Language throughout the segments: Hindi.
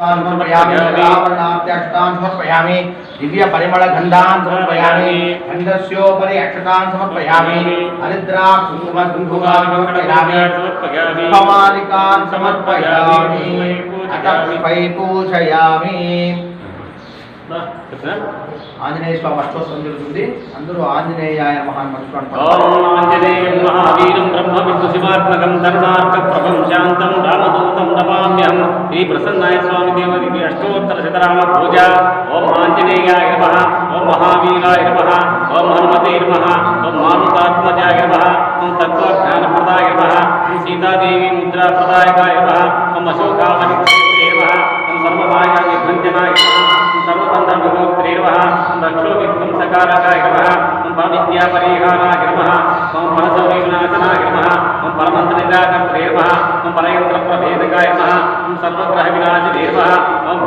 समर्पयामि। रावणाभ्यक्षतान् समर्पयामि। गन्धस्योपरि अक्षतान् समर्पयामि। हरिद्राकुङ्कुमकुङ्कुमान् समर्पयामि। पुष्पमालिकान् समर्पयामि। अतः पूजयामि ఆంజనేయ స్వామి అష్టోత్తరం జరుగుతుంది. అందరూ మహాన్ ఆంజనేయం మహావీరం బ్రహ్మ విష్ణు శివాత్మకం తరుణార్క ప్రభం శాంతం రామదూతం నమామ్యం శ్రీ ప్రసన్నాయ స్వామి దేవరికి అష్టోత్తర శతరామ పూజ. ఓం ఆంజనేయాయ నమ. ఓం మహావీరాయ నమ. ఓం హనుమతే నమ. ఓం మారుతాత్మజాయ నమ. ఓం తత్వజ్ఞానప్రదాయ నమ. ఓం సీతాదేవి ముద్రాప్రదాయకాయ నమ. ఓం నమ. ఓం సర్వమాయా నమ. ममबन्धविमोक्तिर्वः रक्षोविध्वंसकारकागिर्वः मम विद्यापरिहारागिर्मः मम फलसौरिविनाशनागिर्मः मम परमन्त्रनिराकर्तृर्वः मम परयन्त्रप्रभेदकायमः मम सर्वग्रहविनाशनिर्वः मम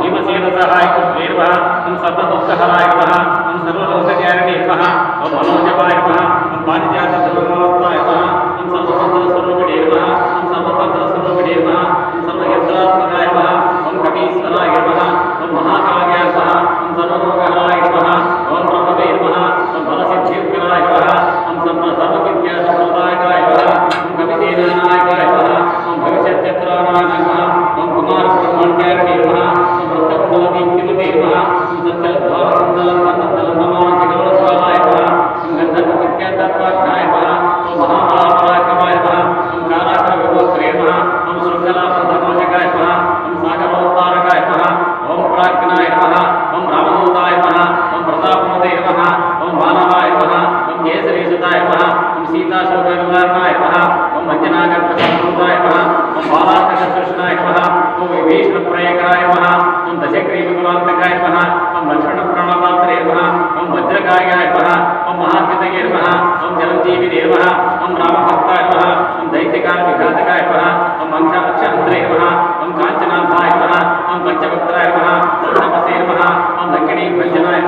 ಸಿಂಗತ್ತ ಸಿಂಗತ್ತ ಸಿಂಗತ್ತ नमः ओम सीताशोक निवारणाय नमः ओम वंचनागर्भ संस्कृताय नमः ओम बालार्थकसृष्णाय नमः ओम विभीषण प्रयकराय ओम दशग्रीवकुलान्तकाय नमः ओम लक्ष्मण प्राणपात्रे ओम वज्रकार्याय ओम महाद्युतये ओम जलजीविने नमः ओम रामभक्ताय ओम दैत्यकाल विघातकाय ओम वंशाक्षन्त्रे ओम काञ्चनाभाय ओम पञ्चभक्त्राय ओम तपसे ओम दक्षिणी भञ्जनाय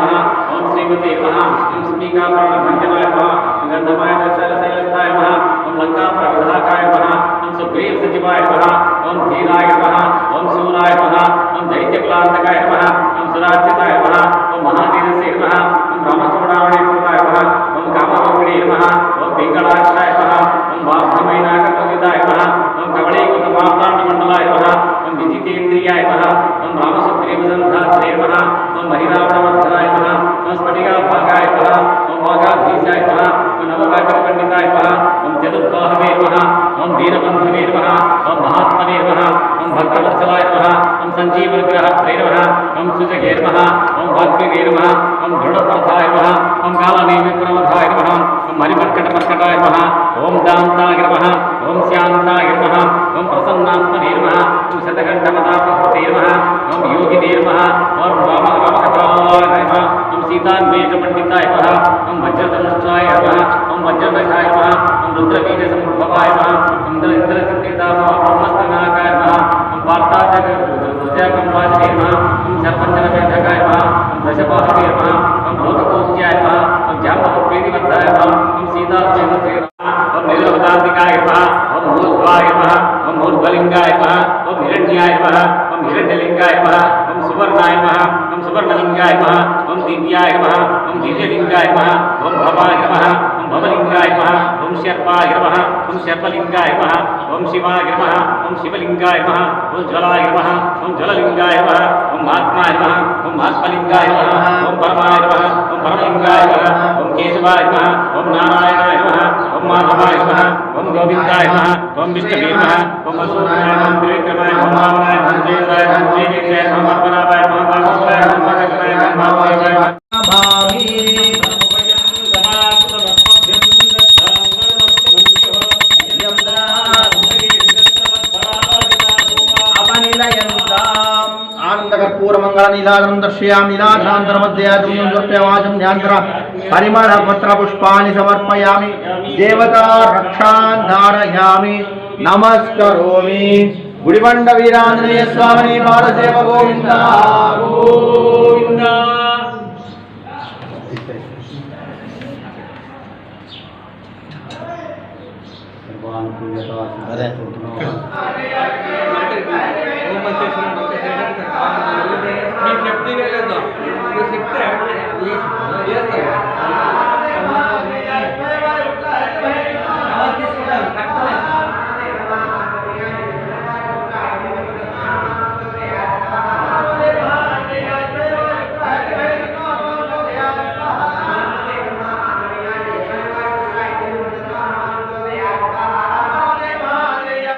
ओम श्रीमते ओम स्पीका प्राणभञ्जनाय नमः गंधमाय शैलशैलस्थाय नमः ओम लंका प्रबोधकाय नमः ओम सुग्रीव सचिवाय नमः ओम धीराय नमः ओम शूराय नमः ओम दैत्यक्लान्तकाय नमः ओम सुरार्चिताय नमः ओम महावीरस्य नमः ओम रामचूडामणि कृताय नमः ओम कामरूपिणे नमः ओम पिङ्गलाक्षाय नमः ओम वास्तमैनाकपतिताय नमः ओम कवलीकृतमार्ताण्डमण्डलाय नमः ओम विजितेन्द्रियाय नमः ओम रामसुग्रीवसन्धात्रे नमः ओम महिरावणवर्धनाय नमः ओम स्फटिकाभागाय नमः నమ ఓం స్ఫటికా భాగాయ నమ ఓం వాగాధీశాయ నమ ఓం నవవాచక పండితాయ నమ ఓం చతుర్బాహవే నమ ఓం వీరబంధువే నమ ఓం మహాత్మనే నమ ఓం భక్తవత్సలాయ నమ ఓం సంజీవగ్రహత్రే నమ ఓం సుజగే నమ ఓం వాగ్వివే నమ देर्मः ओम हम देर्मः हम वाम वामकटाय नमः ओम सीतान्वेष पंडिताय नमः ओम वज्रधनुष्ठाय नमः ओम वज्रदशाय नमः ओम रुद्रबीज संभवाय नमः ओम इंद्र चित्तिदाम ब्रह्मस्तनाकाय नमः ओम वार्ताजक रुद्रकम वाजने नमः ओम सर्वंजन वेदकाय नमः ओम दशपाहते नमः ओम लोकको लिंगाय महा ओम सुवर्णाय महा ओम सुवर्णलिंगाय महा ओम दिव्याय महा ओम दिव्यलिंगाय महा ओम भवाय महा ओम भवलिंगाय महा ओम शर्पाय महा ओम शर्पलिंगाय महा ओम शिवाय महा ओम शिवलिंगाय महा ओम ज्वलाय महा ओम ज्वललिंगाय महा ओम महात्माय महा ओम महात्मलिंगाय महा ओम परमाय महा ओम परमलिंगाय महा ओम केशवाय महा ओम नारायण उमाभवाय नमः ओम गोविंदाय नमः ओम विष्णवे नमः ओम असुराय नमः ओम त्रिविक्रमाय नमः ओम मावनाय नमः जयद्राय नमः जयकित्रे नमः अर्पणाय नमः भागवताय नमः भागवताय नमः भावनाय नमः भावी आनंदकर्पूरमङ्गलनीलागरं दर्शयामि नीलाघ्रान्तरमध्ययाजं नृत्यवाजं न्यान्द्रा हरिमरपत्रपुष्पाणि समर्पयामि देवता रक्षान् धारयामि नमस्करोमि गुडिबण्डवीराञ्जनेय स्वामिनि बालदेव गोविन्द गोविन्द చెప్తే